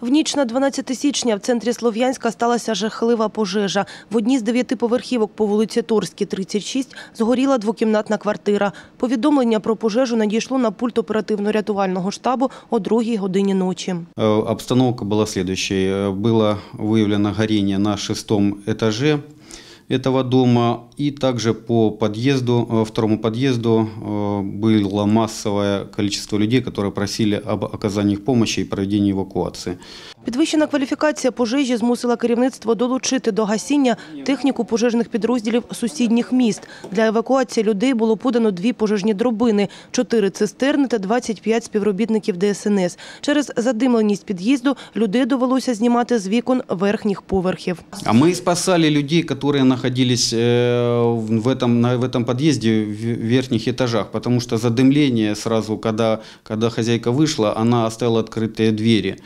В ніч на 12 січня в центрі Слов'янська сталася жахлива пожежа. В одній з дев'яти поверхівок по вулиці Торській, 36, згоріла двокімнатна квартира. Повідомлення про пожежу надійшло на пульт оперативно-рятувального штабу о другій годині ночі. Э, Обстановка была следующей. Э, Было выявлено горение на шестом этаже Этого дома. И также по подъезду, э, второму подъезду э, было массовое количество людей, которые просили об оказании помощи и проведении эвакуации. Підвищена кваліфікація пожежі змусила керівництво долучити до гасіння техніку пожежних підрозділів сусідніх міст. Для евакуації людей було подано дві пожежні дробини, чотири цистерни та 25 співробітників ДСНС. Через задимленість під'їзду людей довелося знімати з вікон верхніх поверхів. А мы спасали людей, которые находились э, в этом, на, в этом подъезде в верхних этажах, потому что задымление сразу, когда, когда хозяйка вышла, она оставила открытые двери.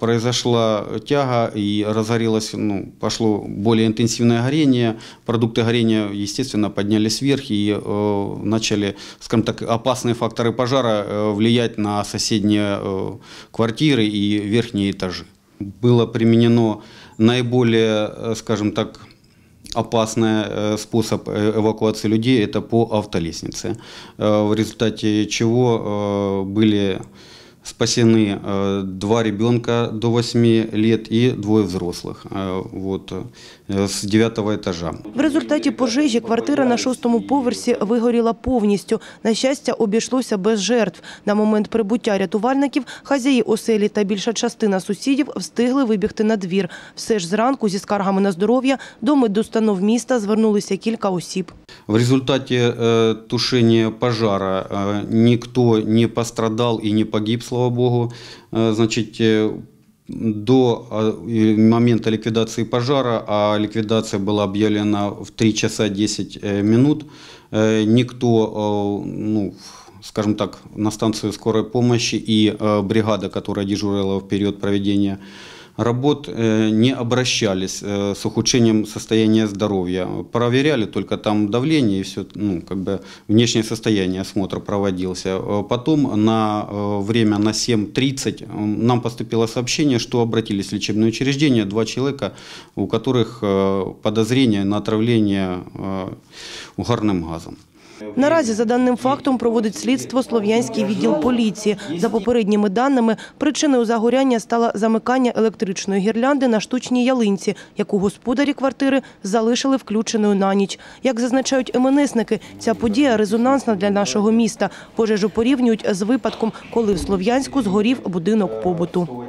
Произошла тяга и разгорелось, ну, пошло более интенсивное горение. Продукты горения, естественно, поднялись вверх и э, начали, скажем так, опасные факторы пожара э, влиять на соседние э, квартиры и верхние этажи. Было применено наиболее, скажем так, опасный способ эвакуации людей – это по автолестнице, в результате чего были спасены э, два ребенка до 8 лет и двое взрослых э, вот, э, с девятого этажа. В результаті пожежі квартира на шостому поверсі вигоріла повністю. На щастя, обійшлося без жертв. На момент прибуття рятувальників хазяї оселі та більша частина сусідів встигли вибігти на двір. Все ж зранку зі скаргами на здоров'я до медустанов міста звернулися кілька осіб. В результате э, тушения пожара э, никто не пострадал и не погиб, слава богу. Э, значит, э, до э, и момента ликвидации пожара, а ликвидация была объявлена в 3 часа 10 э, минут, э, никто, э, ну, скажем так, на станцию скорой помощи и э, бригада, которая дежурила в период проведения работ э, не обращались э, с ухудшением состояния здоровья. Проверяли только там давление и все, ну, как бы внешнее состояние осмотр проводился. Э, Потом на э, время на 7.30 э, нам поступило сообщение, что обратились в лечебное учреждение два человека, у которых э, подозрение на отравление э, угарным газом. Наразі за даним фактом проводить слідство Слов'янський відділ поліції. За попередніми даними, причиною загоряння стало замикання електричної гірлянди на штучній ялинці, яку господарі квартири залишили включеною на ніч. Як зазначають МНСники, ця подія резонансна для нашого міста. Пожежу порівнюють з випадком, коли в Слов'янську згорів будинок побуту.